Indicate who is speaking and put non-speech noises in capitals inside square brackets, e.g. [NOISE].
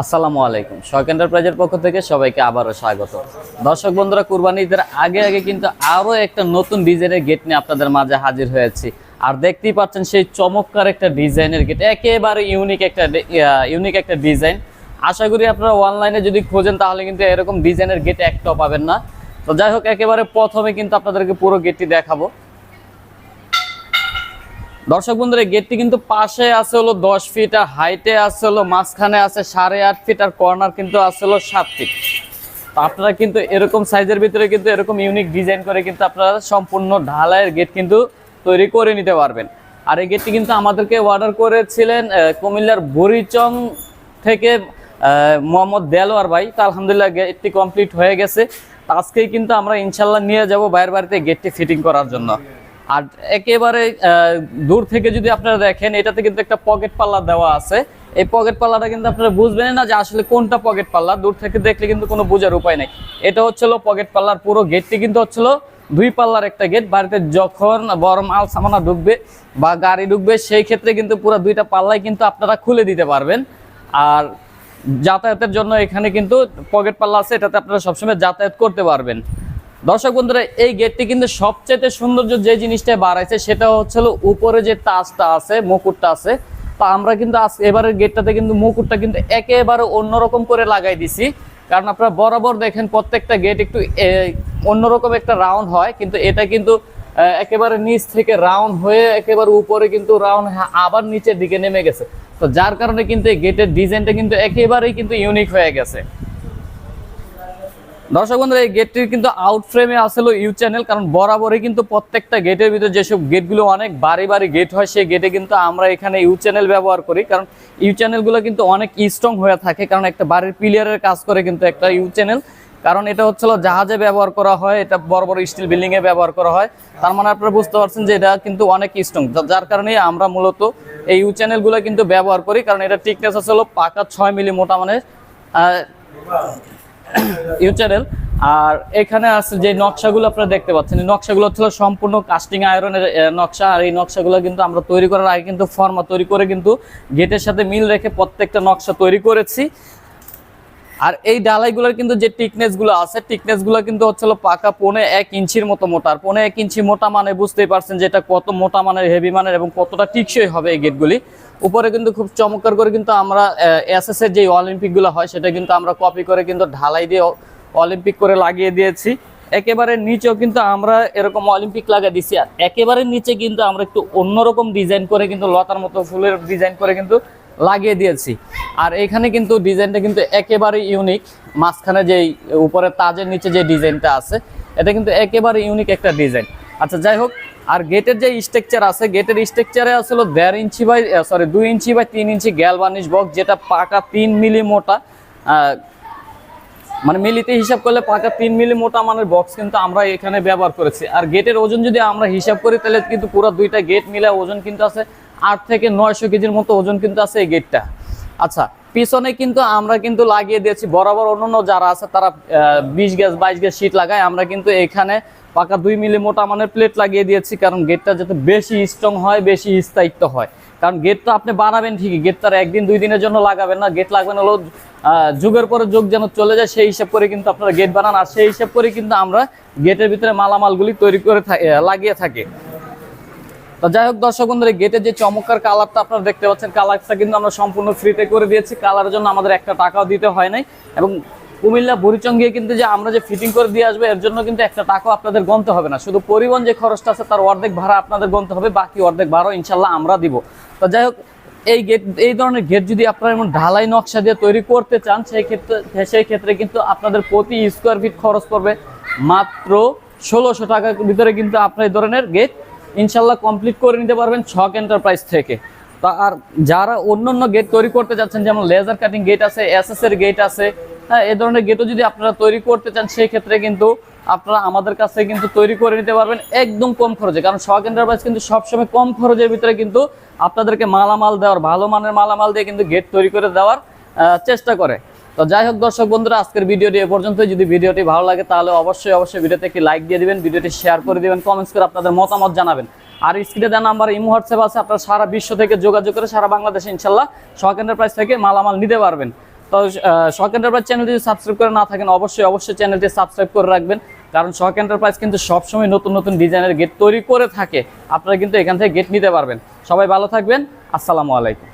Speaker 1: আসসালামু আলাইকুম। শখ এন্টারপ্রাইজের পক্ষ থেকে সবাইকে আবারও স্বাগত। দর্শক বন্ধুরা, কুরবানি ঈদের আগে আগে কিন্তু আরও একটা নতুন ডিজাইনের গেট নিয়ে আপনাদের মাঝে হাজির হয়েছি। আর দেখতেই পাচ্ছেন সেই চমৎকার একটা ডিজাইনের গেট। একেবারে ইউনিক একটা ইউনিক একটা ডিজাইন। আশা করি আপনারা অনলাইনে যদি খোঁজেন, তাহলে কিন্তু এরকম ডিজাইনের গেট একটাও পাবেন না। তো যাই হোক, একেবারে প্রথমে কিন্তু আপনাদেরকে পুরো গেটটি দেখাবো। দর্শক বন্ধুরা গেটটি কিন্তু পাশে আছে হলো দশ ফিট আর হাইটে আছে হলো মাঝখানে আছে সাড়ে আট ফিট আর কর্নার কিন্তু আছে হলো সাত ফিট আপনারা কিন্তু এরকম সাইজের ভিতরে কিন্তু এরকম ইউনিক ডিজাইন করে কিন্তু আপনারা সম্পূর্ণ ঢালাইয়ের গেট কিন্তু তৈরি করে নিতে পারবেন। আর এই গেটটি কিন্তু আমাদেরকে অর্ডার করেছিলেন কুমিল্লার বরিচং থেকে মোহাম্মদ দেলোয়ার ভাই। তো আলহামদুলিল্লাহ গেটটি কমপ্লিট হয়ে গেছে। আজকেই কিন্তু আমরা ইনশাল্লাহ নিয়ে যাব বাইরের বাড়িতে গেটটি ফিটিং করার জন্য। আর একেবারে দূর থেকে যদি আপনারা দেখেন, এটাতে কিন্তু একটা পকেট পাল্লা দেওয়া আছে। এই পকেট পাল্লাটা কিন্তু আপনারা বুঝবেন না যে আসলে কোনটা পকেট পাল্লা দূর থেকে দেখলে কিন্তু কোনো বোঝার উপায় নেই। এটা হচ্ছিল পকেট পাল্লার পুরো গেটটি কিন্তু হচ্ছিল দুই পাল্লার একটা গেট বাড়িতে যখন বড় মাল সামানা ঢুকবে বা গাড়ি ঢুকবে, সেই ক্ষেত্রে কিন্তু পুরো দুইটা পাল্লাই কিন্তু আপনারা খুলে দিতে পারবেন। আর যাতায়াতের জন্য এখানে কিন্তু পকেট পাল্লা আছে, এটাতে আপনারা সবসময় যাতায়াত করতে পারবেন। দর্শক বন্ধুরা, এই গেটটি কিন্তু সবচেয়ে সৌন্দর্য যে জিনিসটা বাড়াইছে, সেটা হচ্ছিল উপরে যে টাচটা আছে, মুকুটটা আছে। তা আমরা কিন্তু এবারের গেটটাতে কিন্তু মুকুটটা কিন্তু একেবারে অন্যরকম করে লাগাই দিছি। কারণ আপনারা বরাবর দেখেন প্রত্যেকটা গেট একটু অন্যরকম একটা রাউন্ড হয়, কিন্তু এটা কিন্তু একেবারে নিচ থেকে রাউন্ড হয়ে একেবারে উপরে কিন্তু রাউন্ড আবার নিচের দিকে নেমে গেছে। তো যার কারণে কিন্তু এই গেটের ডিজাইনটা কিন্তু একেবারেই কিন্তু ইউনিক হয়ে গেছে। দর্শক বন্ধুরা, এই গেটটির কিন্তু আউট ফ্রেমে আসলে ইউ চ্যানেল কারণ বরাবরই কিন্তু প্রত্যেকটা গেটের ভিতরে যেসব গেটগুলো অনেক বাড়ি বাড়ি গেট হয়, সেই গেটে কিন্তু আমরা এখানে ইউ চ্যানেল ব্যবহার করি। কারণ ইউ চ্যানেলগুলো কিন্তু অনেক স্ট্রং হয়ে থাকে, কারণ একটা বাড়ির পিলিয়ারের কাজ করে কিন্তু একটা ইউ চ্যানেল কারণ এটা হচ্ছিল জাহাজে ব্যবহার করা হয়, এটা বড় বড় স্টিল বিল্ডিংয়ে ব্যবহার করা হয়। তার মানে আপনারা বুঝতে পারছেন যে এটা কিন্তু অনেক স্ট্রং যার কারণে আমরা মূলত এই ইউ চ্যানেলগুলো কিন্তু ব্যবহার করি। কারণ এটা টিকনেস আছে হলো পাকা ছয় মিলি মোটা মানে [COUGHS] ইউ চ্যানেল আর এখানে আছে যে নকশাগুলো আপনারা দেখতে পাচ্ছেন, এই নকশাগুলো হচ্ছিল সম্পূর্ণ কাস্টিং আয়রনের নকশা। আর এই নকশাগুলো কিন্তু আমরা তৈরি করার আগে কিন্তু ফর্মা তৈরি করে কিন্তু গেটের সাথে মিল রেখে প্রত্যেকটা নকশা তৈরি করেছি। আর এই ডালাইগুলোর কিন্তু যে টিকনেসগুলো আছে টিকনেসগুলো কিন্তু হচ্ছিল পাকা পৌনে এক ইঞ্চির মতো মোটা। আর পৌনে এক ইঞ্চি মোটা মানে বুঝতেই পারছেন যে এটা কত মোটা মানের হেভি মানের এবং কতটা টিকসই হবে এই গেটগুলি উপরে কিন্তু খুব চমৎকার করে কিন্তু আমরা এসএস এর যে অলিম্পিকগুলো হয়, সেটা কিন্তু আমরা কপি করে কিন্তু ঢালাই দিয়ে অলিম্পিক করে লাগিয়ে দিয়েছি। একেবারে নিচেও কিন্তু আমরা এরকম অলিম্পিক লাগিয়ে দিছি। আর একেবারে নিচে কিন্তু আমরা একটু অন্যরকম ডিজাইন করে কিন্তু লতার মতো ফুলের ডিজাইন করে কিন্তু লাগিয়ে দিয়েছি। আর এখানে কিন্তু ডিজাইনটা কিন্তু একেবারে ইউনিক মাঝখানে যে উপরে তাজের নিচে যে ডিজাইনটা আছে, এটা কিন্তু একেবারে ইউনিক একটা ডিজাইন। আচ্ছা যাই হোক, আর গেটের যে স্ট্রাকচার আছে, গেটের স্ট্রাকচারে আসলে দেড় ইঞ্চি বাই সরি দুই ইঞ্চি বাই তিন ইঞ্চি গ্যালভানিশ বক্স, যেটা পাকা তিন মিলি মোটা মানে মিলিতে হিসাব করলে পাকা তিন মিলি মোটা মানের বক্স কিন্তু আমরা এখানে ব্যবহার করেছি। আর গেটের ওজন যদি আমরা হিসাব করি, তাহলে কিন্তু পুরো দুইটা গেট মিলে ওজন কিন্তু আছে আট থেকে নয়শো কেজির মতো ওজন কিন্তু আছে এই গেটটা। আচ্ছা পিছনে কিন্তু আমরা কিন্তু লাগিয়ে দিয়েছি বরাবর অন্যান্য যারা আছে তারা বিশ গ্যাস, বাইশ গ্যাস শীট লাগায়। আমরা কিন্তু এখানে পাকা দুই মিলি মোটা মানের প্লেট লাগিয়ে দিয়েছি কারণ গেটটা যাতে বেশি স্ট্রং হয়, বেশি স্থায়িত্ব হয়। কারণ গেট তো আপনি বানাবেন ঠিকই গেট একদিন, দুই দিনের জন্য লাগাবেন না। গেট লাগবেন হলো যুগের পরে যুগ যেন চলে যায়, সেই হিসাব করে কিন্তু আপনারা গেট বানান। আর সেই হিসাব করে কিন্তু আমরা গেটের ভিতরে মালামালগুলি তৈরি করে লাগিয়ে থাকি। তো যাই হোক দর্শক বন্ধুরা গেটের যে চমৎকার কালারটা আপনারা দেখতে পাচ্ছেন কালারটা কিন্তু আমরা সম্পূর্ণ ফ্রিতে করে দিয়েছি। কালারের জন্য আমাদের একটা টাকাও দিতে হয় নাই। এবং কুমিল্লা বুড়িচং কিন্তু যে আমরা যে ফিটিং করে দিয়ে আসবে, এর জন্য কিন্তু একটা টাকাও আপনাদের গনতে হবে না। শুধু পরিবহন যে খরচটা আছে, তার অর্ধেক ভাড়া আপনাদের গনতে হবে, বাকি অর্ধেক ভাড়াও ইনশাল্লাহ আমরা দিব। তো যাই হোক, এই গেট, এই ধরনের গেট যদি আপনারা এমন ঢালাই নকশা দিয়ে তৈরি করতে চান, সেই ক্ষেত্রে সেই ক্ষেত্রে কিন্তু আপনাদের প্রতি স্কোয়ার ফিট খরচ পড়বে মাত্র ষোলোশো টাকার ভিতরে কিন্তু আপনার এই ধরনের গেট ইনশাল্লাহ কমপ্লিট করে নিতে পারবেন ছক এন্টারপ্রাইজ থেকে। তা আর যারা অন্য অন্য গেট তৈরি করতে যাচ্ছেন, যেমন লেজার কাটিং গেট আছে এস এর গেট আছে হ্যাঁ এ ধরনের গেটও যদি আপনারা তৈরি করতে চান সেই ক্ষেত্রে কিন্তু আপনারা আমাদের কাছে কিন্তু তৈরি করে নিতে পারবেন একদম কম খরচে। কারণ শখ এন্টারপ্রাইজ কিন্তু সবসময় কম খরচের ভিতরে কিন্তু আপনাদেরকে মালামাল দেওয়ার, ভালো মানের মালামাল দিয়ে কিন্তু গেট তৈরি করে দেওয়ার চেষ্টা করে। তো যাই হোক দর্শক বন্ধুরা, আজকের ভিডিওটি এ পর্যন্ত যদি ভিডিওটি ভালো লাগে তাহলে অবশ্যই অবশ্যই ভিডিওতে একটি লাইক দিয়ে দিবেন, ভিডিওটি শেয়ার করে দিবেন কমেন্টস করে আপনাদের মতামত জানাবেন। আর স্ক্রিনে দেওয়া নাম্বার ইমো, হোয়াটসঅ্যাপ আছে, আপনারা সারা বিশ্ব থেকে যোগাযোগ করে সারা বাংলাদেশে ইনশাল্লাহ শখ এন্টারপ্রাইজ থেকে মালামাল নিতে পারবেন। তো শখ এন্টারপ্রাইজ চ্যানেল যদি সাবস্ক্রাইব করে না থাকেন, অবশ্যই অবশ্যই চ্যানেলটি সাবস্ক্রাইব করে রাখবেন। কারণ শখ এন্টারপ্রাইজ কিন্তু সবসময় নতুন নতুন ডিজাইনের গেট তৈরি করে থাকে। আপনারা কিন্তু এখান থেকে গেট নিতে পারবেন। সবাই ভালো থাকবেন। আসসালামু আলাইকুম।